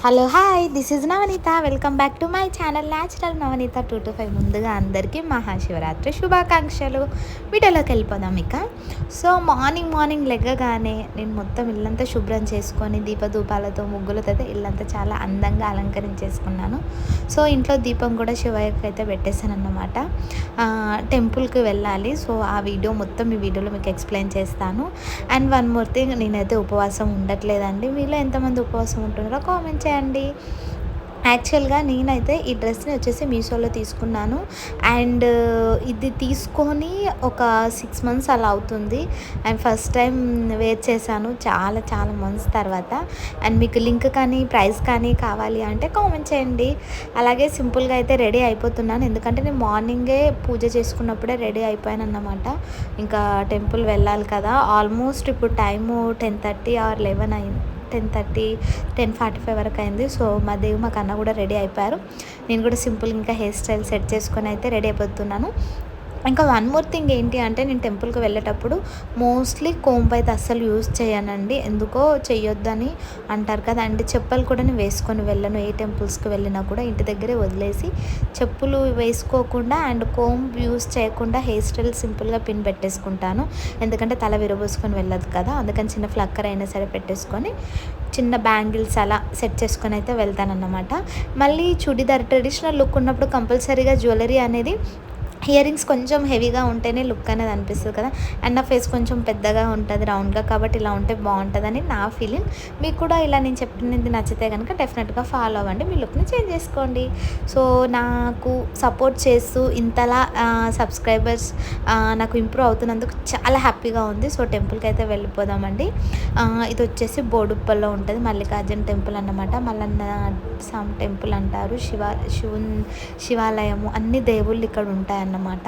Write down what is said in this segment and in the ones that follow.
Hello hi. This is Navaneetha. Welcome back to my channel natural Navaneetha two to five ముందుగా అందరికీ మహాశివరాత్రి శుభాకాంక్షలు. వీడియోలోకి వెళ్ళిపోదాం ఇక. సో మార్నింగ్ మార్నింగ్ లెగ్గగానే నేను మొత్తం ఇల్లంతా శుభ్రం చేసుకొని దీపధూపాలతో ముగ్గులతో అయితే ఇల్లంతా చాలా అందంగా అలంకరించేసుకున్నాను. సో ఇంట్లో దీపం కూడా శివయ్యకి అయితే పెట్టేశాను అన్నమాట టెంపుల్కి వెళ్ళాలి. సో ఆ వీడియో మొత్తం ఈ వీడియోలో మీకు ఎక్స్ప్లెయిన్ చేస్తాను. అండ్ వన్ మోర్ థింగ్ నేనైతే ఉపవాసం ఉండట్లేదండి. మీలో ఎంతమంది ఉపవాసం ఉంటున్నారో కామెంట్ చేయండి యాక్చువల్గా నేనైతే ఈ డ్రెస్ని వచ్చేసి మీషోలో తీసుకున్నాను. అండ్ ఇది తీసుకొని ఒక సిక్స్ మంత్స్ అలా అవుతుంది. అండ్ ఫస్ట్ టైం వేర్ చేశాను చాలా చాలా మంత్స్ తర్వాత. అండ్ మీకు లింక్ కానీ ప్రైస్ కానీ కావాలి అంటే కామెంట్ చేయండి. అలాగే సింపుల్గా అయితే రెడీ అయిపోతున్నాను. ఎందుకంటే నేను మార్నింగే పూజ చేసుకున్నప్పుడే రెడీ అయిపోయాను అన్నమాట ఇంకా టెంపుల్ వెళ్ళాలి కదా. ఆల్మోస్ట్ ఇప్పుడు time ten thirty or eleven అయింది. Ten thirty ten forty five వరకు అయింది. సో మా దేవి మా కన్న కూడా రెడీ అయిపోయారు. నేను కూడా సింపుల్ ఇంకా హెయిర్ స్టైల్ సెట్ చేసుకొని అయితే రెడీ అయిపోతున్నాను. ఇంకా వన్ మోర్ థింగ్ ఏంటి అంటే నేను టెంపుల్కి వెళ్ళేటప్పుడు మోస్ట్లీ కోంబ్ అయితే అస్సలు యూజ్ చేయనండి. ఎందుకో చెయ్యొద్దని అంటారు కదా అండ్ చెప్పులు కూడా నేను వేసుకొని వెళ్ళను. ఏ టెంపుల్స్కి వెళ్ళినా కూడా ఇంటి దగ్గరే వదిలేసి చెప్పులు వేసుకోకుండా అండ్ కోంబ్ యూజ్ చేయకుండా హెయిర్ స్టైల్ సింపుల్గా పిన్ పెట్టేసుకుంటాను. ఎందుకంటే తల విరబోసుకొని వెళ్ళదు కదా అందుకని చిన్న ఫ్లక్కర్ అయినా సరే పెట్టేసుకొని చిన్న బ్యాంగిల్స్ అలా సెట్ చేసుకొని అయితే వెళ్తానన్నమాట. మళ్ళీ చుడిదార్ ట్రెడిషనల్ లుక్ ఉన్నప్పుడు కంపల్సరీగా జ్యువెలరీ అనేది ఇయర్ రింగ్స్ కొంచెం హెవీగా ఉంటేనే లుక్ అనేది అనిపిస్తుంది కదా. అండ్ నా ఫేస్ కొంచెం పెద్దగా ఉంటుంది రౌండ్గా కాబట్టి ఇలా ఉంటే బాగుంటుందని నా ఫీలింగ్. మీకు కూడా ఇలా నేను చెప్పినది నచ్చితే కనుక డెఫినెట్గా ఫాలో అవ్వండి మీ లుక్ని చేంజ్ చేసుకోండి. సో నాకు సపోర్ట్ చేస్తూ ఇంతలా సబ్స్క్రైబర్స్ నాకు ఇంప్రూవ్ అవుతున్నందుకు చాలా హ్యాపీగా ఉంది. సో టెంపుల్కి అయితే వెళ్ళిపోదామండి. ఇది వచ్చేసి బోడుప్పల్లో ఉంటుంది మల్లికార్జున టెంపుల్ అన్నమాట. మల్లన్న సామ్ టెంపుల్ అంటారు శివ శివున్ శివాలయము అన్ని దేవుళ్ళు ఇక్కడ ఉంటాయి అన్నమాట.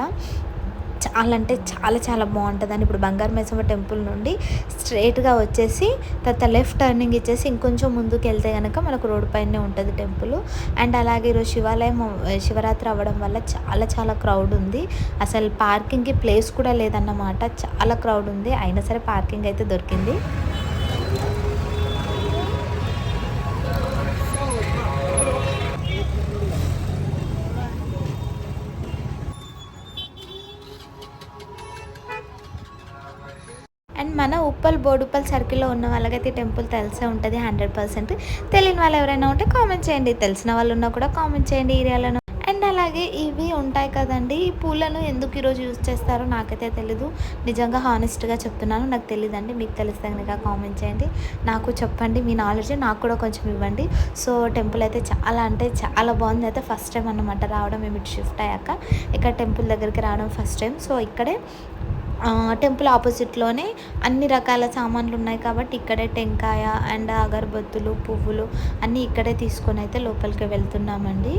చాలా అంటే చాలా చాలా బాగుంటుందని ఇప్పుడు బంగారు మైసమ్మ టెంపుల్ నుండి స్ట్రైట్గా వచ్చేసి తర్వాత లెఫ్ట్ టర్నింగ్ ఇచ్చేసి ఇంకొంచెం ముందుకు వెళ్తే కనుక మనకు రోడ్ పైనే ఉంటుంది టెంపుల్. అండ్ అలాగే ఈరోజు శివాలయం శివరాత్రి అవ్వడం వల్ల చాలా చాలా క్రౌడ్ ఉంది. అసలు పార్కింగ్కి ప్లేస్ కూడా లేదన్నమాట. చాలా క్రౌడ్ ఉంది. అయినా సరే పార్కింగ్ అయితే దొరికింది. మన ఉప్పల్ బోడుప్పల్ సర్కిల్లో ఉన్న వాళ్ళకైతే టెంపుల్ తెలిసే ఉంటుంది హండ్రెడ్ పర్సెంట్. తెలియని వాళ్ళు ఎవరైనా ఉంటే కామెంట్ చేయండి. తెలిసిన వాళ్ళు ఉన్నా కూడా కామెంట్ చేయండి ఏరియాలో అండ్ అలాగే ఇవి ఉంటాయి కదండి. ఈ పూలను ఎందుకు ఈరోజు యూజ్ చేస్తారో నాకైతే తెలీదు. నిజంగా హానెస్ట్గా చెప్తున్నాను. నాకు తెలియదండి మీకు తెలిస్తే కనుక కామెంట్ చేయండి. నాకు చెప్పండి. మీ నాలెడ్జ్ నాకు కూడా కొంచెం ఇవ్వండి. సో టెంపుల్ అయితే చాలా అంటే చాలా బాగుంది. అయితే ఫస్ట్ టైం అన్నమాట రావడం. మేము ఇటు షిఫ్ట్ అయ్యాక. ఇక్కడ టెంపుల్ దగ్గరికి రావడం ఫస్ట్ టైం. సో ఇక్కడే టెంపుల్ ఆపోజిట్లోనే అన్ని రకాల సామాన్లు ఉన్నాయి కాబట్టి ఇక్కడే టెంకాయ అండ్ అగరబత్తులు పువ్వులు అన్నీ ఇక్కడే తీసుకొని అయితే లోపలికి వెళ్తున్నామండి.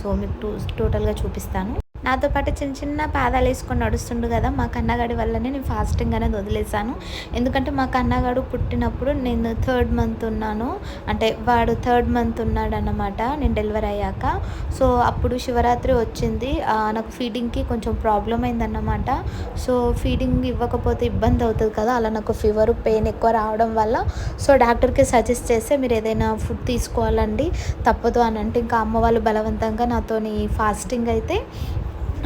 సో మీకు టూ టోటల్గా చూపిస్తాను. నాతో పాటు చిన్న చిన్న పాదాలు వేసుకొని నడుస్తుండు కదా మా కన్నగాడి వల్లనే నేను ఫాస్టింగ్ అనేది వదిలేశాను. ఎందుకంటే మా కన్నగాడు పుట్టినప్పుడు నేను థర్డ్ మంత్ ఉన్నాను. అంటే వాడు థర్డ్ మంత్ ఉన్నాడు అన్నమాట నేను డెలివరీ అయ్యాక. సో అప్పుడు శివరాత్రి వచ్చింది. నాకు ఫీడింగ్కి కొంచెం ప్రాబ్లం అయిందన్నమాట. సో ఫీడింగ్ ఇవ్వకపోతే ఇబ్బంది అవుతుంది కదా అలా నాకు ఫీవర్ పెయిన్ ఎక్కువ రావడం వల్ల. సో డాక్టర్కి సజెస్ట్ చేస్తే మీరు ఏదైనా ఫుడ్ తీసుకోవాలండి తప్పదు అని అంటే ఇంకా అమ్మ వాళ్ళు బలవంతంగా నాతోని ఫాస్టింగ్ అయితే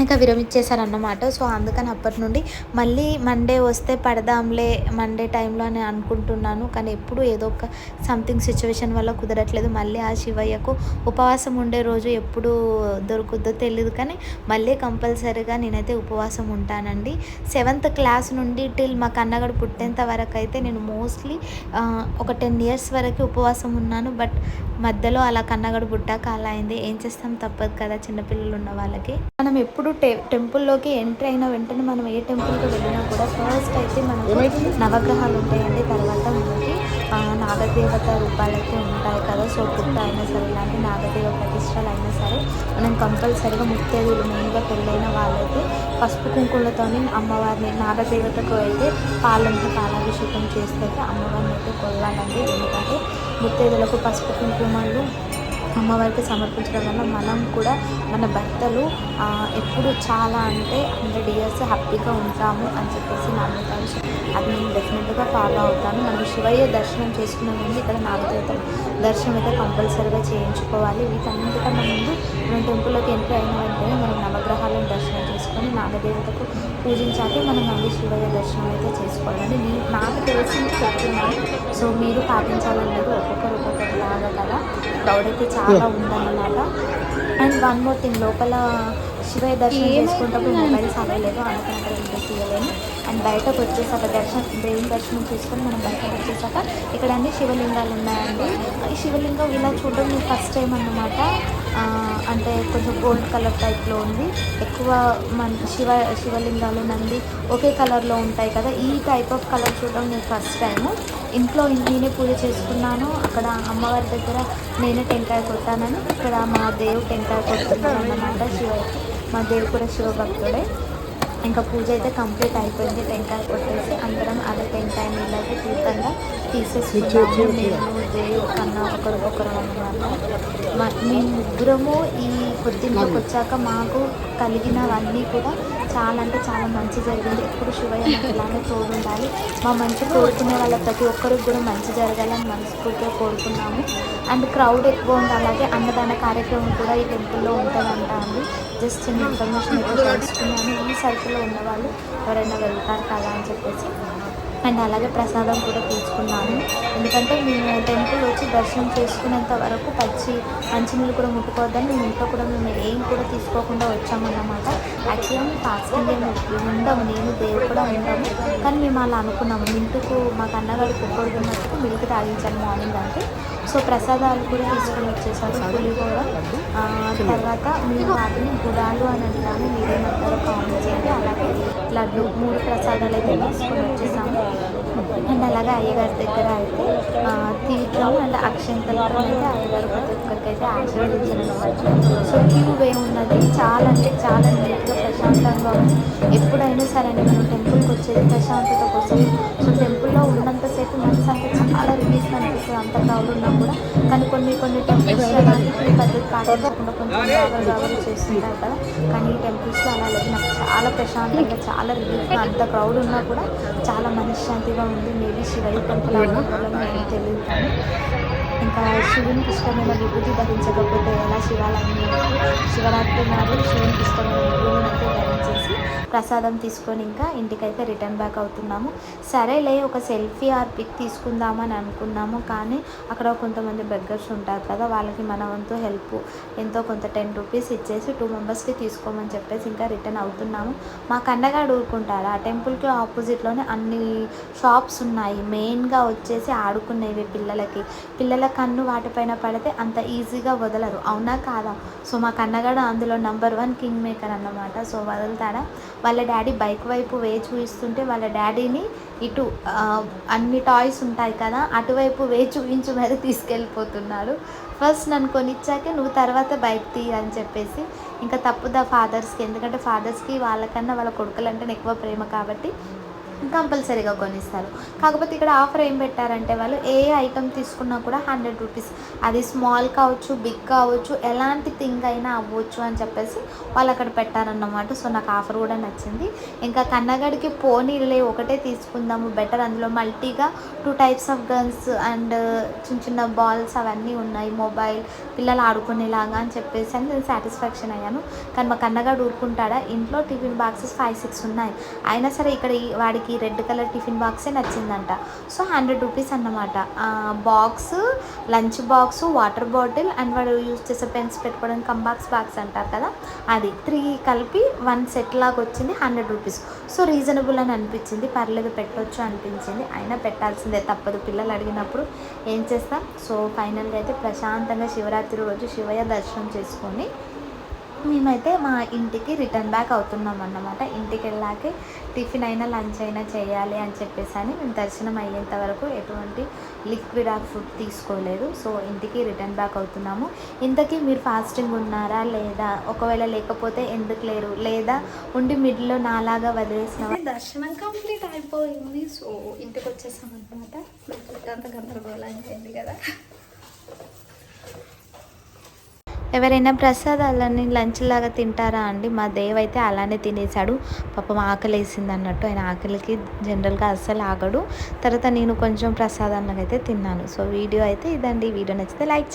ఇంకా విరమిచ్చేసారన్నమాట సో అందుకని అప్పటి నుండి మళ్ళీ మండే వస్తే పడదాంలే మండే టైంలో అని అనుకుంటున్నాను. కానీ ఎప్పుడు ఏదో ఒక సంథింగ్ సిచ్యువేషన్ వల్ల కుదరట్లేదు. మళ్ళీ ఆ శివయ్యకు ఉపవాసం ఉండే రోజు ఎప్పుడు దొరుకుద్దో తెలియదు కానీ మళ్ళీ కంపల్సరీగా నేనైతే ఉపవాసం ఉంటానండి. సెవెంత్ క్లాస్ నుండి టిల్ మా కన్నగడు పుట్టేంత వరకు అయితే నేను మోస్ట్లీ ఒక టెన్ ఇయర్స్ వరకు ఉపవాసం ఉన్నాను. బట్ మధ్యలో అలా కన్నగడు పుట్టాక అలా అయింది. ఏం చేస్తాం? తప్పదు కదా చిన్నపిల్లలు ఉన్న వాళ్ళకి. మనం ఎప్పుడు టె టెంపుల్లోకి ఎంట్రీ అయిన వెంటనే మనం ఏ టెంపుల్కి వెళ్ళినా కూడా ఫస్ట్ అయితే మనకు నవగ్రహాలు ఉంటాయండి. తర్వాత మనకి నాగదేవత రూపాలైతే ఉంటాయి కదా. సో పుట్ట అయినా సరే ఇలాంటి నాగదేవ ప్రతిష్టలు అయినా సరే మనం కంపల్సరీగా ముత్తేదులు మెయిన్గా పెళ్ళైన వాళ్ళైతే పసుపు కుంకులతోని అమ్మవారిని నాగదేవతకు అయితే పాలంతా పాలాభిషేకం చేస్తే అమ్మవారిని అయితే కొల్లాలండి. ఎందుకంటే ముత్తేదులకు పసుపు కుంకుమలు అమ్మవారికి సమర్పించడం వల్ల మనం కూడా మన భర్తలు ఎప్పుడు చాలా అంటే హండ్రెడ్ ఇయర్స్ హ్యాపీగా ఉంటాము అని చెప్పేసి నమ్ముతాను సో అది నేను డెఫినెట్గా ఫాలో అవుతాను. మనం శివయ్య దర్శనం చేసుకున్న ముందు ఇక్కడ నాగదేవతల దర్శనం అయితే కంపల్సరీగా చేయించుకోవాలి. వీటన్నిటికన్నా ముందు మనం టెంపుల్లోకి ఎంట్రీ అయిన వెంటనే మనం నవగ్రహాలను దర్శనం చేసుకొని నాగదేవతకు పూజించాకే మనం మళ్ళీ శివయ్య దర్శనం అయితే చేసుకోవాలని నేను నాకు తెలిసింది చెప్తున్నాను. సో మీరు పాటించాలని లేదు ఒక్కొక్కరు ఒక్కొక్కటి లాగా కదా క్రౌడ్ అయితే చాలా ఉందన్నమాట. అండ్ వన్ మోర్ థింగ్ లోపల శివయ్య దర్శనం చేసుకుంటప్పుడు మొబైల్స్ అవ్వలేదు అక్కడ వీడియో తీయలేను? అండ్ బయటకు వచ్చేసాక దర్శనం దేవుని దర్శనం చేసుకొని మనం బయటకు వచ్చేసాక ఇక్కడ అన్ని శివలింగాలు ఉన్నాయండి. ఈ శివలింగం ఇలా చూడడం నేను ఫస్ట్ టైం అన్నమాట అంటే కొంచెం గోల్డ్ కలర్ టైప్లో ఉంది. ఎక్కువ మన శివ శివలింగాలు నంది ఒకే కలర్లో ఉంటాయి కదా. ఈ టైప్ ఆఫ్ కలర్ చూడడం నేను ఫస్ట్ టైము ఇంట్లో నేనే పూజ చేసుకున్నాను. అక్కడ అమ్మవారి దగ్గర నేనే టెంకాయ కొట్టానని ఇక్కడ మా దేవు టెంకాయ కొట్టుకున్నాను అన్నమాట శివ మా దేవు కూడా శివభక్తుడే. ఇంకా పూజ అయితే కంప్లీట్ అయిపోయింది. టెంకాయ కొట్టేసి అందరం అదే టెంకాయ నీళ్ళకి తీర్థంగా తీసేసుకున్నాము. నేను కన్నా ఒకరు ఒకరు అన్నమాట మ- మేము ముగ్గురము ఈ పొద్దున్నకి వచ్చాక మాకు కలిగినవన్నీ కూడా చాలా అంటే చాలా మంచి జరిగింది. ఎప్పుడు శివయ్య మాకు ఇలానే తోడు ఉండాలి మా మంచి కోరుకునే వాళ్ళ ప్రతి ఒక్కరికి కూడా మంచి జరగాలని మనస్ఫూర్తిగా కోరుకున్నాము. అండ్ క్రౌడ్ ఎక్కువ ఉంది అలాగే అన్నదాన కార్యక్రమం కూడా ఈ టెంపుల్లో ఉంటుందంట అండి. జస్ట్ చిన్న ఇన్ఫర్మేషన్ అయితే తెలుసుకున్నాను. ఈ సర్కిల్లో ఉన్న వాళ్ళు ఎవరైనా వెళ్తారు కదా అని చెప్పేసి. అండ్ అలాగే ప్రసాదం కూడా తీసుకున్నాను. ఎందుకంటే మేము టెంపుల్ వచ్చి దర్శనం చేసుకునేంత వరకు పచ్చి మంచినీళ్ళు కూడా ముట్టుకోవద్దని మేము ఇంట్లో కూడా మేము ఏం కూడా తీసుకోకుండా వచ్చామన్నమాట. యాక్చువల్గా మేము ఫాస్టింగ్ ఏమి ఉండము. నేను దేవుడు కూడా ఉండము. కానీ మేము అలా అనుకున్నాము. మిల్క్కు మాకు అన్నగారు కుక్కడు ఉన్నట్టుకు మిల్క్ తాగించాను మార్నింగ్ అంటే. సో ప్రసాదాలు కూడా తీసుకుని వచ్చేసారు పులిహోర కూడా. తర్వాత మీరు వాటిని గుడాలు అని అంటాను మీరేమంటారో కామెంట్ చేయండి. అలాగే లడ్డు మూడు ప్రసాదాలు అయితే తీసుకుని వచ్చేసాము. అండ్ అలాగే అయ్యగారి దగ్గర అయితే తీర్థం అండ్ అక్షంతలతో అయితే అయ్యగారు ప్రతి ఒక్కరికి అయితే ఆశీర్వదించారు సో క్యూ వే ఉన్నది. చాలా అంటే చాలా నీట్గా ప్రశాంతంగా ఉంది. ఎప్పుడైనా సరే అండి మనం టెంపుల్కి వచ్చేది ప్రశాంతత కోసం. సో టెంపుల్లో ఉన్నంత అంత క్రౌడ్ ఉన్నా కూడా కానీ కొన్ని కొన్ని టెంపుల్స్ అలాంటి పెద్ద కాకుండా కొంచెం బాగా బాగా చేస్తుంటారు కదా. కానీ ఈ టెంపుల్స్లో అలా లేదు. నాకు చాలా ప్రశాంతంగా చాలా రిలీఫ్గా అంత క్రౌడ్ ఉన్నా కూడా చాలా మనశ్శాంతిగా ఉంది. మేబీ శివయ్య టెంపుల్ అవ్వడం వల్ల తెలియదు. కానీ ఇంకా శివునికి ఇష్టమైన విభూతి ధరించకపోతే ఎలా శివాలయంలో శివరాత్రి నాడు శివునికి ఇష్టమైన విభూతిని అయితే ధరించేసి ప్రసాదం తీసుకొని ఇంకా ఇంటికైతే రిటర్న్ బ్యాక్ అవుతున్నాము. సరేలే ఒక సెల్ఫీ ఆర్ పిక్ తీసుకుందామని అనుకున్నాము. కానీ అక్కడ కొంతమంది బెగ్గర్స్ ఉంటారు కదా వాళ్ళకి మన వంతు హెల్ప్ ఎంతో కొంత టెన్ రూపీస్ ఇచ్చేసి టూ మెంబర్స్కి తీసుకోమని చెప్పేసి ఇంకా రిటర్న్ అవుతున్నాము. మా కన్నగాడు ఊరుకుంటారు ఆ టెంపుల్కి ఆపోజిట్లోనే అన్ని షాప్స్ ఉన్నాయి. మెయిన్గా వచ్చేసి ఆడుకునేవి పిల్లలకి. పిల్లల కన్ను వాటిపైన పడితే అంత ఈజీగా వదలరు. అవునా కాదా? సో మా కన్నగాడు అందులో నంబర్ వన్ కింగ్ మేకర్ అన్నమాట. సో వదులుతాడా? వాళ్ళ డాడీ బైక్ వైపు వే చూపిస్తుంటే వాళ్ళ డాడీని ఇటు అన్ని టాయ్స్ ఉంటాయి కదా అటువైపు వే చూపించి మరి తీసుకెళ్ళిపోతున్నాడు ఫస్ట్ నన్ను కొనిచ్చాకే నువ్వు తర్వాత బైక్ తీ అని చెప్పేసి ఇంకా తప్పుదా ఫాదర్స్కి ఎందుకంటే ఫాదర్స్కి వాళ్ళకన్నా వాళ్ళ కొడుకులంటే ఎక్కువ ప్రేమ కాబట్టి కంపల్సరీగా కొనిస్తారు. కాకపోతే ఇక్కడ ఆఫర్ ఏం పెట్టారంటే వాళ్ళు ఏ ఐటమ్ తీసుకున్నా కూడా హండ్రెడ్ రూపీస్ అది స్మాల్ కావచ్చు బిగ్ కావచ్చు ఎలాంటి థింగ్ అయినా అవ్వచ్చు అని చెప్పేసి వాళ్ళు అక్కడ పెట్టారన్నమాట. సో నాకు ఆఫర్ కూడా నచ్చింది. ఇంకా కన్నగడికి పోనీలే ఒకటే తీసుకుందాము బెటర్ అందులో మల్టీగా two types of guns and చిన్న చిన్న బాల్స్ అవన్నీ ఉన్నాయి. మొబైల్ పిల్లలు ఆడుకునేలాగా అని చెప్పేసి అని నేను సాటిస్ఫాక్షన్ అయ్యాను. కానీ మా కన్నగాడు ఊరుకుంటాడా? ఇంట్లో టిఫిన్ బాక్సెస్ ఫైవ్ సిక్స్ ఉన్నాయి. అయినా సరే ఇక్కడ ఈ- వాడికి రెడ్ కలర్ టిఫిన్ బాక్సే నచ్చిందంట. సో హండ్రెడ్ రూపీస్ అన్నమాట. Box lunch box water bottle and వాడు యూజ్ చేసే పెన్స్ పెట్టుకోవడానికి కంబాక్స్ బాక్స్ అంటారు కదా? అది త్రీ కలిపి వన్ సెట్ లాగా వచ్చింది హండ్రెడ్ రూపీస్. సో రీజనబుల్ అని అనిపించింది. పర్లేదు పెట్టొచ్చు అనిపించింది. అయినా పెట్టాల్సిందే తప్పదు. పిల్లలు అడిగినప్పుడు ఏం చేస్తాం? సో ఫైనల్గా అయితే ప్రశాంతంగా శివరాత్రి రోజు శివయ్య దర్శనం చేసుకొని మేమైతే మా ఇంటికి రిటర్న్ బ్యాక్ అవుతున్నాం అన్నమాట. ఇంటికి వెళ్ళాకే టిఫిన్ అయినా లంచ్ అయినా చేయాలి అని చెప్పేసి అని మేము దర్శనం అయ్యేంత వరకు ఎటువంటి లిక్విడ్ ఆ ఫుడ్ తీసుకోలేదు. సో ఇంటికి రిటర్న్ బ్యాక్ అవుతున్నాము. ఇంతకీ మీరు ఫాస్టింగ్ ఉన్నారా లేదా? ఒకవేళ లేకపోతే ఎందుకు లేరు? లేదా ఉండి మిడిల్లో నాలాగా వదిలేసిన దర్శనం కంప్లీట్ అయిపోయింది. సో ఇంటికి వచ్చేసాం అనమాట అంత గందరగోళం అయింది కదా. ఎవరైనా ప్రసాదాలని లంచ్ లాగా తింటారా అండి? మా దేవ్ అయితే అలానే తినేసాడు పాపం ఆకలి వేసింది అన్నట్టు. ఆయన ఆకలికి జనరల్గా అస్సలు ఆగడు. తర్వాత నేను కొంచెం ప్రసాదంలాగా అయితే తిన్నాను. సో వీడియో అయితే ఇదండి. వీడియో నచ్చితే లైక్